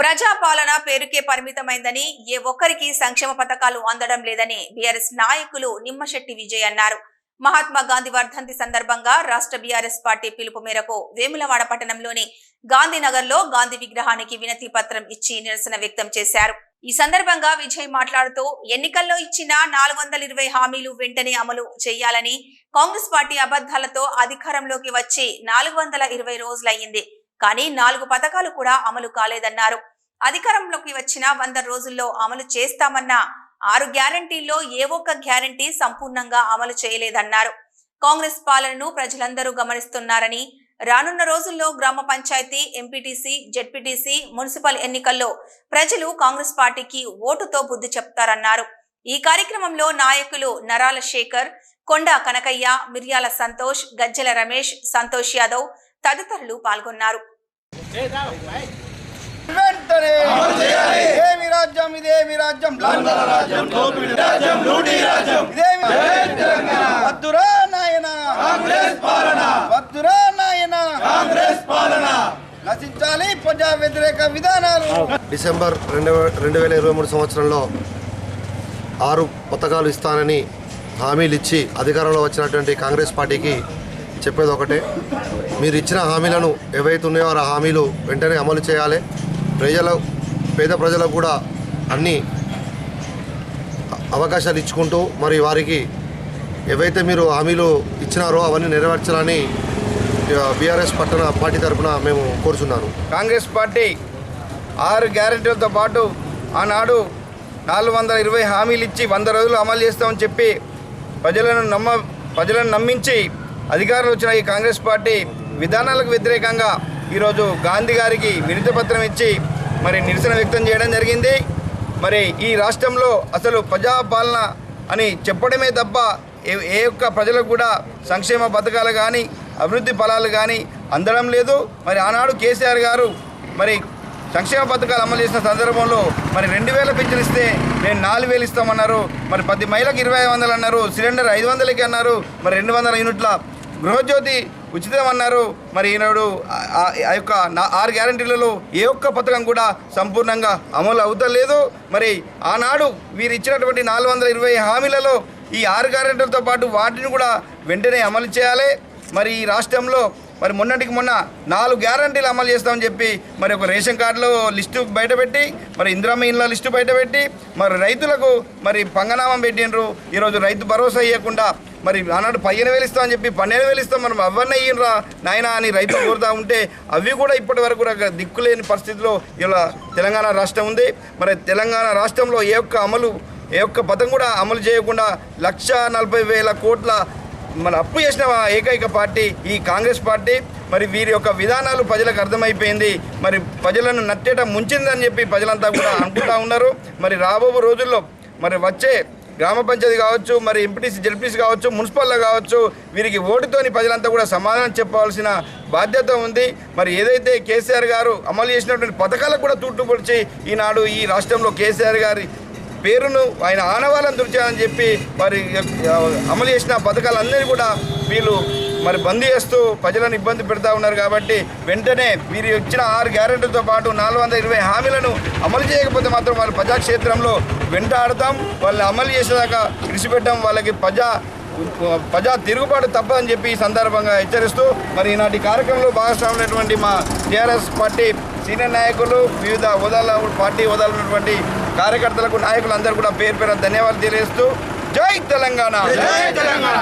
ప్రజాపాలన పేరుకే పరిమితమైందని ఏ ఒక్కరికి సంక్షేమ పథకాలు అందడం లేదని బీఆర్ఎస్ నాయకులు నిమ్మశెట్టి విజయ్ అన్నారు. మహాత్మా గాంధీ వర్ధంతి సందర్భంగా రాష్ట్ర బీఆర్ఎస్ పార్టీ పిలుపు మేరకు వేములవాడ పట్టణంలోని గాంధీనగర్లో గాంధీ విగ్రహానికి వినతి పత్రం ఇచ్చి నిరసన వ్యక్తం చేశారు. ఈ సందర్భంగా విజయ్ మాట్లాడుతూ ఎన్నికల్లో ఇచ్చిన నాలుగు వందల ఇరవై హామీలు వెంటనే అమలు చేయాలని కాంగ్రెస్ పార్టీ అబద్ధాలతో అధికారంలోకి వచ్చి నాలుగు వందల ఇరవై రోజులయ్యింది. కానీ నాలుగు పథకాలు కూడా అమలు కాలేదన్నారు. అధికారంలోకి వచ్చిన వంద రోజుల్లో అమలు చేస్తామన్న ఆరు గ్యారంటీల్లో ఏ ఒక్క గ్యారంటీ సంపూర్ణంగా అమలు చేయలేదన్నారు. కాంగ్రెస్ పాలనను ప్రజలందరూ గమనిస్తున్నారని రానున్న రోజుల్లో గ్రామ పంచాయతీ ఎంపీటీసీ జెడ్పీటీసీ మున్సిపల్ ఎన్నికల్లో ప్రజలు కాంగ్రెస్ పార్టీకి ఓటుతో బుద్ధి చెప్తారన్నారు. ఈ కార్యక్రమంలో నాయకులు నరాల శేఖర్ కొండ కనకయ్య మిర్యాల సంతోష్ గజ్జల రమేష్ సంతోష్ యాదవ్ తదితరులు పాల్గొన్నారు. వెంటనే ఏమి రాజ్యం ఇదేమి రాజ్యం. ఇదేమి వద్దురా నాయన. వద్దురా నాయన. నశించాలి ప్రజా వ్యతిరేక విధానాలు. డిసెంబర్ రెండు రెండు వేల ఇరవై మూడు సంవత్సరంలో ఆరు పథకాలు ఇస్తానని హామీలు ఇచ్చి అధికారంలో వచ్చినటువంటి కాంగ్రెస్ పార్టీకి చెప్పేది ఒకటే. మీరు ఇచ్చిన హామీలను ఏవైతే ఉన్నాయో ఆ హామీలు వెంటనే అమలు చేయాలి. ప్రజల పేద ప్రజలకు కూడా అన్ని అవకాశాలు ఇచ్చుకుంటూ మరి వారికి ఏవైతే మీరు హామీలు ఇచ్చినారో అవన్నీ నెరవేర్చాలని బీఆర్ఎస్ పట్టణ పార్టీ తరఫున మేము కోరుచున్నాను. కాంగ్రెస్ పార్టీ ఆరు గ్యారెంటీలతో పాటు ఆనాడు నాలుగు వందల ఇరవై హామీలు ఇచ్చి వంద రోజులు అమలు చేస్తామని చెప్పి ప్రజలను నమ్మ ప్రజలను నమ్మించి అధికారులు వచ్చిన ఈ కాంగ్రెస్ పార్టీ విధానాలకు వ్యతిరేకంగా ఈరోజు గాంధీ గారికి వినతి పత్రం ఇచ్చి మరి నిరసన వ్యక్తం చేయడం జరిగింది. మరి ఈ రాష్ట్రంలో అసలు ప్రజాపాలన అని చెప్పడమే తప్ప ఏ ఏ ఒక్క ప్రజలకు కూడా సంక్షేమ పథకాలు కానీ అభివృద్ధి ఫలాలు కానీ అందడం లేదు. మరి ఆనాడు కేసీఆర్ గారు మరి సంక్షేమ పథకాలు అమలు చేసిన సందర్భంలో మరి రెండు వేల పింఛన్ ఇస్తే నేను నాలుగు వేలు ఇస్తామన్నారు. మరి పది మైలకు ఇరవై ఐదు వందలు అన్నారు. సిలిండర్ ఐదు వందలకి అన్నారు. మరి రెండు వందల యూనిట్ల గృహజ్యోతి ఉచితం అన్నారు మరి ఈనాడు ఆ- ఆ- యొక్క నా- ఆరు గ్యారంటీలలో ఏ ఒక్క పథకం కూడా సంపూర్ణంగా అమలు అవుతలేదు. మరి ఆనాడు వీరు ఇచ్చినటువంటి నాలుగు వందల ఇరవై హామీలలో ఈ ఆరు గ్యారెంటీలతో పాటు వాటిని కూడా వెంటనే అమలు చేయాలి. మరి ఈ రాష్ట్రంలో మరి మొన్నటికి మొన్న నాలుగు గ్యారంటీలు అమలు చేస్తామని చెప్పి మరి ఒక రేషన్ కార్డులో లిస్టు బయటపెట్టి మరి ఇందిరామ ఇండ్ల లిస్టు బయటపెట్టి మరి రైతులకు మరి పంగనామం పెట్టిండ్రు. ఈరోజు రైతు భరోసా ఇవ్వకుండా మరి ఆనాడు పదిహేను వేలు ఇస్తామని చెప్పి పన్నెండు వేలు ఇస్తాం మనం అవన్నీ ఇయ్యరా నాయనా అని రైతులు కోరుతా ఉంటే అవి కూడా ఇప్పటి వరకు దిక్కులేని పరిస్థితిలో ఇలా తెలంగాణ రాష్ట్రం ఉంది. మరి తెలంగాణ రాష్ట్రంలో ఏ ఒక్క అమలు ఏ ఒక్క పథం కూడా అమలు చేయకుండా లక్ష నలభై వేల కోట్ల మన అప్పు చేసిన ఏకైక పార్టీ ఈ కాంగ్రెస్ పార్టీ. మరి వీరి యొక్క విధానాలు ప్రజలకు అర్థమైపోయింది. మరి ప్రజలను నట్టేట ముంచిందని చెప్పి ప్రజలంతా కూడా అనుకుంటా ఉన్నారు. మరి రాబో రోజుల్లో మరి వచ్చే గ్రామ పంచాయతీ కావచ్చు మరి ఎంపీటీసీ జెడ్పీసీ కావచ్చు మున్సిపల్లో కావచ్చు వీరికి ఓటుతోని ప్రజలంతా కూడా సమాధానం చెప్పవలసిన బాధ్యత ఉంది. మరి ఏదైతే కేసీఆర్ గారు అమలు చేసినటువంటి పథకాలకు కూడా తూట్టుపొడిచి ఈనాడు ఈ రాష్ట్రంలో కేసీఆర్ గారి పేరును ఆయన ఆనవాళ్ళని తుడిచారని చెప్పి వారి అమలు చేసిన పథకాలన్నీ కూడా వీళ్ళు మరి బంద్ చేస్తూ ప్రజలను ఇబ్బంది పెడతా ఉన్నారు కాబట్టి వెంటనే మీరు ఇచ్చిన ఆరు గ్యారెంటీతో పాటు నాలుగు వందల ఇరవై హామీలను అమలు చేయకపోతే మాత్రం వాళ్ళు ప్రజాక్షేత్రంలో వెంటాడతాం వాళ్ళు అమలు చేసేదాకా విడిచిపెట్టడం వాళ్ళకి ప్రజా ప్రజా తిరుగుబాటు తప్పదని చెప్పి ఈ సందర్భంగా హెచ్చరిస్తూ మరి ఈనాటి కార్యక్రమంలో భాగస్వామైనటువంటి మా టీఆర్ఎస్ పార్టీ సీనియర్ నాయకులు వివిధ హోదాల పార్టీ హోదాలు ఉన్నటువంటి కార్యకర్తలకు నాయకులందరూ కూడా పేరు పేరు ధన్యవాదాలు తెలియజేస్తూ జై తెలంగాణ! జై తెలంగాణ!